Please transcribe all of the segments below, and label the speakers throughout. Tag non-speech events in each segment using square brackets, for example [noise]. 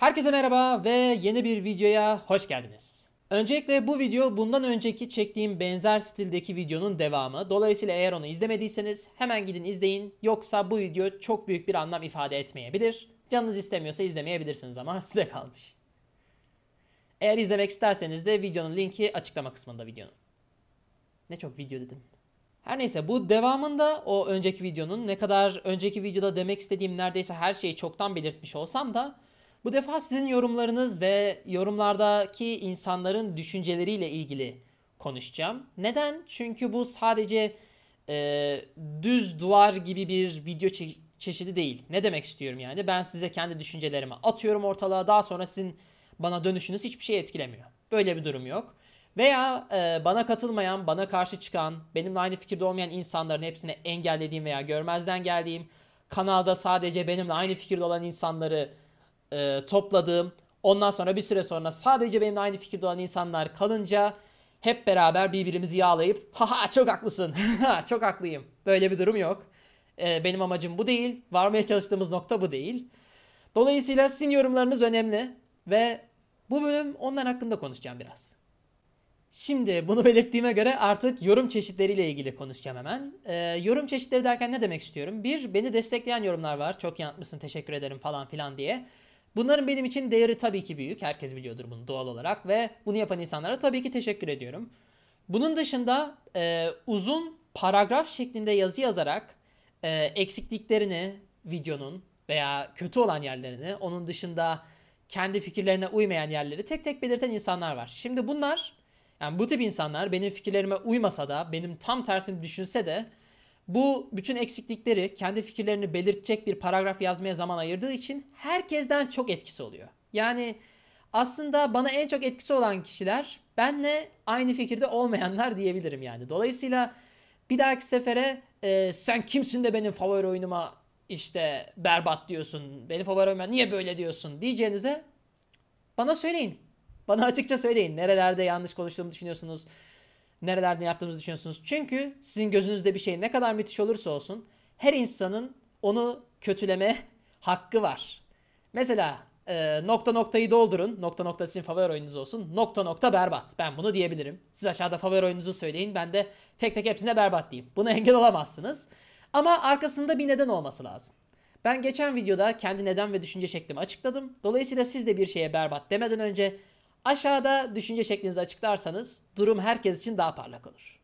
Speaker 1: Herkese merhaba ve yeni bir videoya hoş geldiniz. Öncelikle bu video bundan önceki çektiğim benzer stildeki videonun devamı. Dolayısıyla eğer onu izlemediyseniz hemen gidin izleyin. Yoksa bu video çok büyük bir anlam ifade etmeyebilir. Canınız istemiyorsa izlemeyebilirsiniz ama [laughs] size kalmış. Eğer izlemek isterseniz de videonun linki açıklama kısmında videonun. Ne çok video dedim. Her neyse bu devamında o önceki videonun ne kadar önceki videoda demek istediğim neredeyse her şeyi çoktan belirtmiş olsam da bu defa sizin yorumlarınız ve yorumlardaki insanların düşünceleriyle ilgili konuşacağım. Neden? Çünkü bu sadece e, düz duvar gibi bir video çe- çeşidi değil. Ne demek istiyorum yani? Ben size kendi düşüncelerimi atıyorum ortalığa. Daha sonra sizin bana dönüşünüz hiçbir şey etkilemiyor. Böyle bir durum yok. Veya e, bana katılmayan, bana karşı çıkan, benimle aynı fikirde olmayan insanların hepsini engellediğim veya görmezden geldiğim, kanalda sadece benimle aynı fikirde olan insanları e, topladığım, ondan sonra bir süre sonra sadece benimle aynı fikirde olan insanlar kalınca hep beraber birbirimizi yağlayıp haha çok haklısın, [laughs] çok haklıyım. Böyle bir durum yok. E, benim amacım bu değil, varmaya çalıştığımız nokta bu değil. Dolayısıyla sizin yorumlarınız önemli ve bu bölüm onlar hakkında konuşacağım biraz. Şimdi bunu [laughs] belirttiğime göre artık yorum çeşitleriyle ilgili konuşacağım hemen. Ee, yorum çeşitleri derken ne demek istiyorum? Bir, beni destekleyen yorumlar var. Çok iyi anlatmışsın, teşekkür ederim falan filan diye. Bunların benim için değeri tabii ki büyük. Herkes biliyordur bunu doğal olarak ve bunu yapan insanlara tabii ki teşekkür ediyorum. Bunun dışında e, uzun paragraf şeklinde yazı yazarak e, eksikliklerini videonun veya kötü olan yerlerini, onun dışında kendi fikirlerine uymayan yerleri tek tek belirten insanlar var. Şimdi bunlar yani bu tip insanlar benim fikirlerime uymasa da, benim tam tersini düşünse de bu bütün eksiklikleri, kendi fikirlerini belirtecek bir paragraf yazmaya zaman ayırdığı için herkesten çok etkisi oluyor. Yani aslında bana en çok etkisi olan kişiler benle aynı fikirde olmayanlar diyebilirim yani. Dolayısıyla bir dahaki sefere e, sen kimsin de benim favori oyunuma işte berbat diyorsun, benim favori oyunuma niye böyle diyorsun diyeceğinize bana söyleyin. Bana açıkça söyleyin. Nerelerde yanlış konuştuğumu düşünüyorsunuz? Nerelerde yaptığımızı düşünüyorsunuz? Çünkü sizin gözünüzde bir şey ne kadar müthiş olursa olsun her insanın onu kötüleme [laughs] hakkı var. Mesela e, nokta noktayı doldurun. Nokta nokta sizin favori oyununuz olsun. Nokta nokta berbat. Ben bunu diyebilirim. Siz aşağıda favori oyununuzu söyleyin. Ben de tek tek hepsine berbat diyeyim. Buna [laughs] engel olamazsınız. Ama arkasında bir neden olması lazım. Ben geçen videoda kendi neden ve düşünce şeklimi açıkladım. Dolayısıyla siz de bir şeye berbat demeden önce Aşağıda düşünce şeklinizi açıklarsanız durum herkes için daha parlak olur.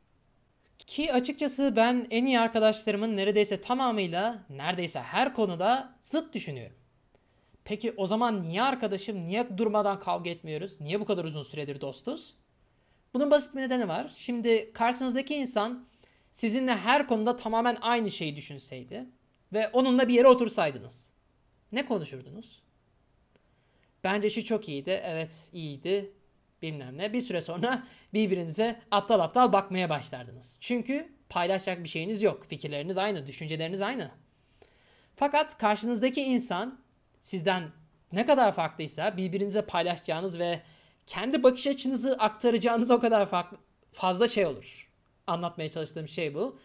Speaker 1: Ki açıkçası ben en iyi arkadaşlarımın neredeyse tamamıyla, neredeyse her konuda zıt düşünüyorum. Peki o zaman niye arkadaşım, niye durmadan kavga etmiyoruz? Niye bu kadar uzun süredir dostuz? Bunun basit bir nedeni var. Şimdi karşınızdaki insan sizinle her konuda tamamen aynı şeyi düşünseydi ve onunla bir yere otursaydınız. Ne konuşurdunuz? Bence şu çok iyiydi. Evet iyiydi. Bilmem ne. Bir süre sonra [laughs] birbirinize aptal aptal bakmaya başlardınız. Çünkü paylaşacak bir şeyiniz yok. Fikirleriniz aynı, düşünceleriniz aynı. Fakat karşınızdaki insan sizden ne kadar farklıysa birbirinize paylaşacağınız ve kendi bakış açınızı aktaracağınız o kadar farklı, fazla şey olur. Anlatmaya çalıştığım şey bu.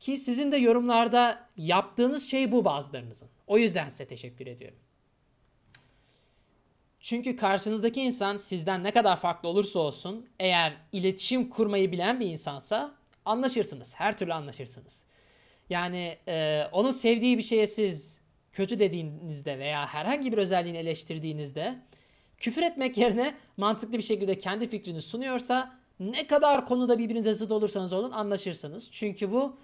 Speaker 1: Ki sizin de yorumlarda yaptığınız şey bu bazılarınızın. O yüzden size teşekkür ediyorum. Çünkü karşınızdaki insan sizden ne kadar farklı olursa olsun eğer iletişim kurmayı bilen bir insansa anlaşırsınız. Her türlü anlaşırsınız. Yani e, onun sevdiği bir şeye siz kötü dediğinizde veya herhangi bir özelliğini eleştirdiğinizde küfür etmek yerine mantıklı bir şekilde kendi fikrini sunuyorsa ne kadar konuda birbirinize zıt olursanız olun anlaşırsınız. Çünkü bu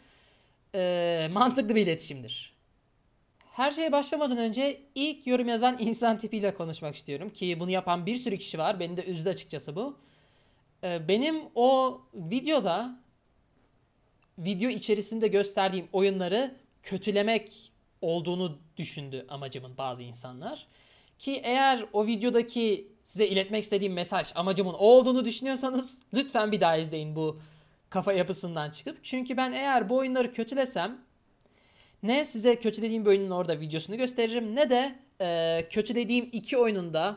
Speaker 1: e, mantıklı bir iletişimdir. Her şeye başlamadan önce ilk yorum yazan insan tipiyle konuşmak istiyorum. Ki bunu yapan bir sürü kişi var. Beni de üzdü açıkçası bu. Ee, benim o videoda video içerisinde gösterdiğim oyunları kötülemek olduğunu düşündü amacımın bazı insanlar. Ki eğer o videodaki size iletmek istediğim mesaj amacımın o olduğunu düşünüyorsanız lütfen bir daha izleyin bu kafa yapısından çıkıp. Çünkü ben eğer bu oyunları kötülesem ne size kötü dediğim bir oyunun orada videosunu gösteririm ne de e, kötü dediğim iki oyununda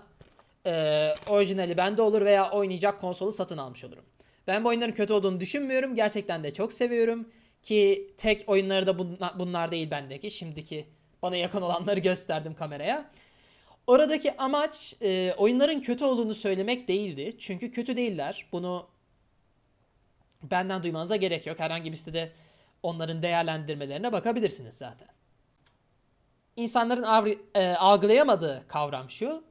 Speaker 1: e, orijinali bende olur veya oynayacak konsolu satın almış olurum. Ben bu oyunların kötü olduğunu düşünmüyorum. Gerçekten de çok seviyorum. Ki tek oyunları da bunlar değil bendeki. Şimdiki bana yakın olanları gösterdim kameraya. Oradaki amaç e, oyunların kötü olduğunu söylemek değildi. Çünkü kötü değiller. Bunu benden duymanıza gerek yok. Herhangi bir sitede onların değerlendirmelerine bakabilirsiniz zaten. İnsanların e, algılayamadığı kavram şu.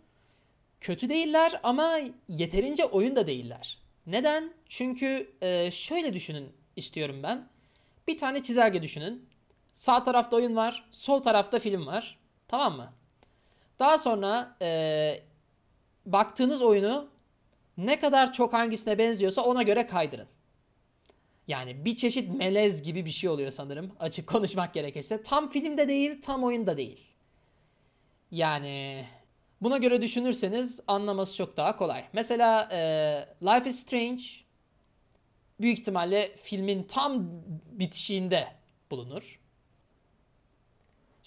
Speaker 1: Kötü değiller ama yeterince oyun da değiller. Neden? Çünkü e, şöyle düşünün istiyorum ben. Bir tane çizelge düşünün. Sağ tarafta oyun var, sol tarafta film var. Tamam mı? Daha sonra e, baktığınız oyunu ne kadar çok hangisine benziyorsa ona göre kaydırın. Yani bir çeşit melez gibi bir şey oluyor sanırım açık [laughs] konuşmak gerekirse. Tam filmde değil, tam oyunda değil. Yani buna göre düşünürseniz anlaması çok daha kolay. Mesela e, Life is Strange büyük ihtimalle filmin tam bitişiğinde bulunur.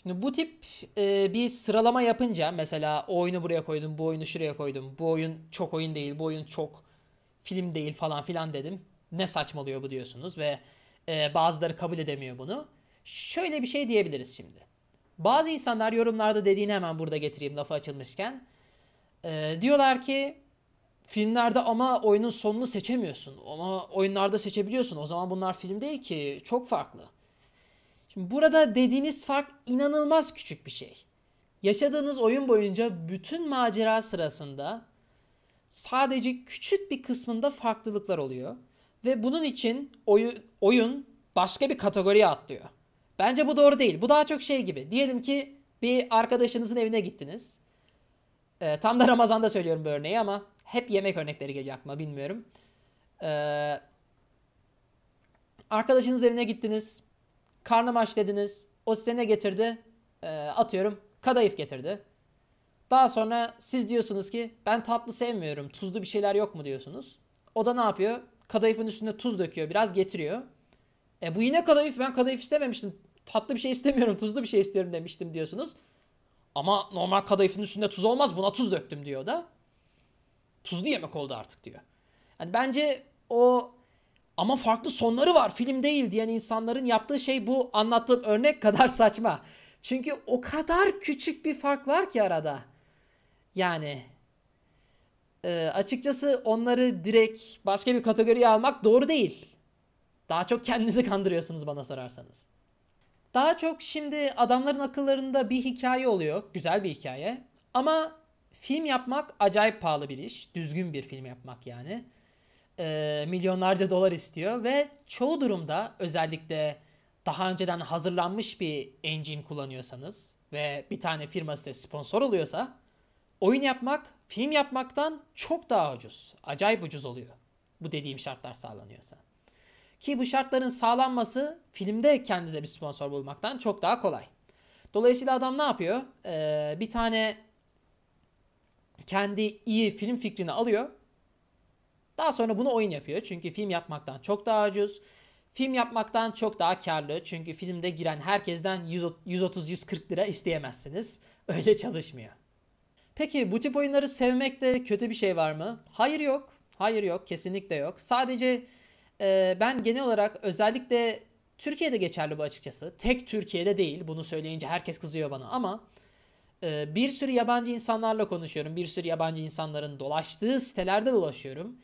Speaker 1: Şimdi bu tip e, bir sıralama yapınca mesela o oyunu buraya koydum, bu oyunu şuraya koydum, bu oyun çok oyun değil, bu oyun çok film değil falan filan dedim. Ne saçmalıyor bu diyorsunuz ve e, bazıları kabul edemiyor bunu. Şöyle bir şey diyebiliriz şimdi. Bazı insanlar yorumlarda dediğini hemen burada getireyim lafı açılmışken. E, diyorlar ki filmlerde ama oyunun sonunu seçemiyorsun. Ama oyunlarda seçebiliyorsun. O zaman bunlar film değil ki. Çok farklı. Şimdi burada dediğiniz fark inanılmaz küçük bir şey. Yaşadığınız oyun boyunca bütün macera sırasında sadece küçük bir kısmında farklılıklar oluyor. Ve bunun için oyun, oyun başka bir kategoriye atlıyor. Bence bu doğru değil. Bu daha çok şey gibi. Diyelim ki bir arkadaşınızın evine gittiniz. Ee, tam da Ramazan'da söylüyorum bu örneği ama hep yemek örnekleri geliyor aklıma bilmiyorum. Ee, arkadaşınız evine gittiniz. Karnım aç dediniz. O size ne getirdi? Ee, atıyorum kadayıf getirdi. Daha sonra siz diyorsunuz ki ben tatlı sevmiyorum. Tuzlu bir şeyler yok mu diyorsunuz. O da ne yapıyor? Kadayıfın üstüne tuz döküyor. Biraz getiriyor. E bu yine kadayıf. Ben kadayıf istememiştim. Tatlı bir şey istemiyorum. Tuzlu bir şey istiyorum demiştim diyorsunuz. Ama normal kadayıfın üstünde tuz olmaz. Buna tuz döktüm diyor da. Tuzlu yemek oldu artık diyor. Yani bence o ama farklı sonları var film değil diyen insanların yaptığı şey bu anlattığım örnek kadar [laughs] saçma. Çünkü o kadar küçük bir fark var ki arada. Yani e, açıkçası onları direkt başka bir kategoriye almak doğru değil. Daha çok kendinizi kandırıyorsunuz bana sorarsanız. Daha çok şimdi adamların akıllarında bir hikaye oluyor. Güzel bir hikaye. Ama film yapmak acayip pahalı bir iş. Düzgün bir film yapmak yani. E, milyonlarca dolar istiyor ve çoğu durumda özellikle daha önceden hazırlanmış bir engine kullanıyorsanız ve bir tane firma size sponsor oluyorsa oyun yapmak film yapmaktan çok daha ucuz. Acayip ucuz oluyor. Bu dediğim şartlar sağlanıyorsa. Ki bu şartların sağlanması filmde kendinize bir sponsor bulmaktan çok daha kolay. Dolayısıyla adam ne yapıyor? Ee, bir tane kendi iyi film fikrini alıyor. Daha sonra bunu oyun yapıyor. Çünkü film yapmaktan çok daha ucuz. Film yapmaktan çok daha karlı. Çünkü filmde giren herkesten 130-140 lira isteyemezsiniz. [laughs] Öyle çalışmıyor. Peki bu tip oyunları sevmekte kötü bir şey var mı? Hayır yok. Hayır yok. Kesinlikle yok. Sadece e, ben genel olarak özellikle Türkiye'de geçerli bu açıkçası. Tek Türkiye'de değil. Bunu söyleyince herkes kızıyor bana ama e, bir sürü yabancı insanlarla konuşuyorum. Bir sürü yabancı insanların dolaştığı sitelerde dolaşıyorum.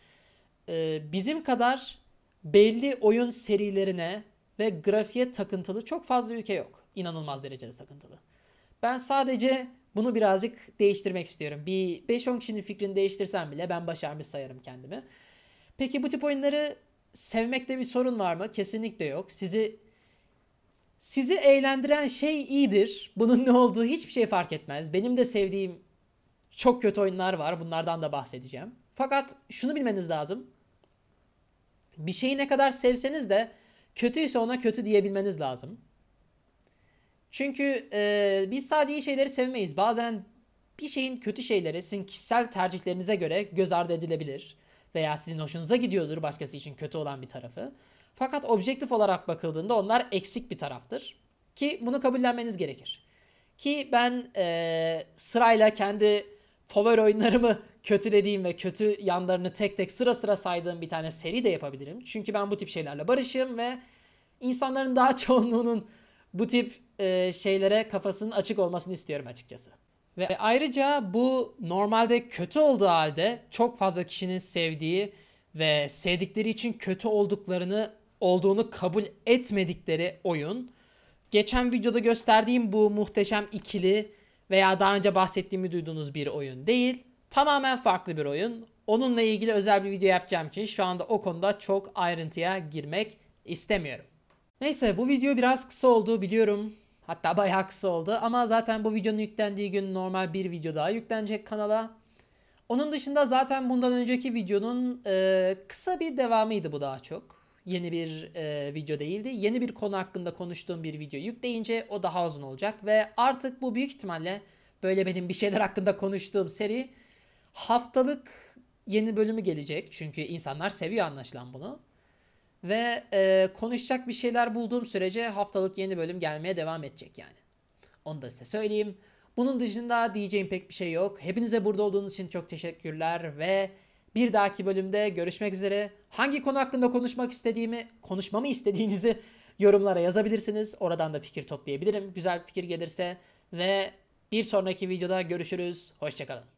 Speaker 1: E, bizim kadar belli oyun serilerine ve grafiğe takıntılı çok fazla ülke yok. İnanılmaz derecede takıntılı. Ben sadece bunu birazcık değiştirmek istiyorum. Bir 5-10 kişinin fikrini değiştirsem bile ben başarmış sayarım kendimi. Peki bu tip oyunları sevmekte bir sorun var mı? Kesinlikle yok. Sizi sizi eğlendiren şey iyidir. Bunun ne olduğu hiçbir şey fark etmez. Benim de sevdiğim çok kötü oyunlar var. Bunlardan da bahsedeceğim. Fakat şunu bilmeniz lazım. Bir şeyi ne kadar sevseniz de kötüyse ona kötü diyebilmeniz lazım. Çünkü e, biz sadece iyi şeyleri sevmeyiz. Bazen bir şeyin kötü şeyleri sizin kişisel tercihlerinize göre göz ardı edilebilir. Veya sizin hoşunuza gidiyordur başkası için kötü olan bir tarafı. Fakat objektif olarak bakıldığında onlar eksik bir taraftır. Ki bunu kabullenmeniz gerekir. Ki ben e, sırayla kendi favori oyunlarımı [laughs] kötülediğim ve kötü yanlarını tek tek sıra sıra saydığım bir tane seri de yapabilirim. Çünkü ben bu tip şeylerle barışım ve insanların daha [laughs] çoğunluğunun bu tip e, şeylere kafasının açık olmasını istiyorum açıkçası. Ve ayrıca bu normalde kötü olduğu halde çok fazla kişinin sevdiği ve sevdikleri için kötü olduklarını olduğunu kabul etmedikleri oyun. Geçen videoda gösterdiğim bu muhteşem ikili veya daha önce bahsettiğimi duyduğunuz bir oyun değil. Tamamen farklı bir oyun. Onunla ilgili özel bir video yapacağım için şu anda o konuda çok ayrıntıya girmek istemiyorum. Neyse bu video biraz kısa oldu biliyorum. Hatta bayağı kısa oldu ama zaten bu videonun yüklendiği gün normal bir video daha yüklenecek kanala. Onun dışında zaten bundan önceki videonun e, kısa bir devamıydı bu daha çok. Yeni bir e, video değildi. Yeni bir konu hakkında konuştuğum bir video yükleyince o daha uzun olacak. Ve artık bu büyük ihtimalle böyle benim bir şeyler hakkında konuştuğum seri haftalık yeni bölümü gelecek. Çünkü insanlar seviyor anlaşılan bunu. Ve e, konuşacak bir şeyler bulduğum sürece haftalık yeni bölüm gelmeye devam edecek yani. Onu da size söyleyeyim. Bunun dışında diyeceğim pek bir şey yok. Hepinize burada olduğunuz için çok teşekkürler ve bir dahaki bölümde görüşmek üzere. Hangi konu hakkında konuşmak istediğimi, konuşmamı istediğinizi [laughs] yorumlara yazabilirsiniz. Oradan da fikir toplayabilirim. Güzel bir fikir gelirse ve bir sonraki videoda görüşürüz. Hoşçakalın.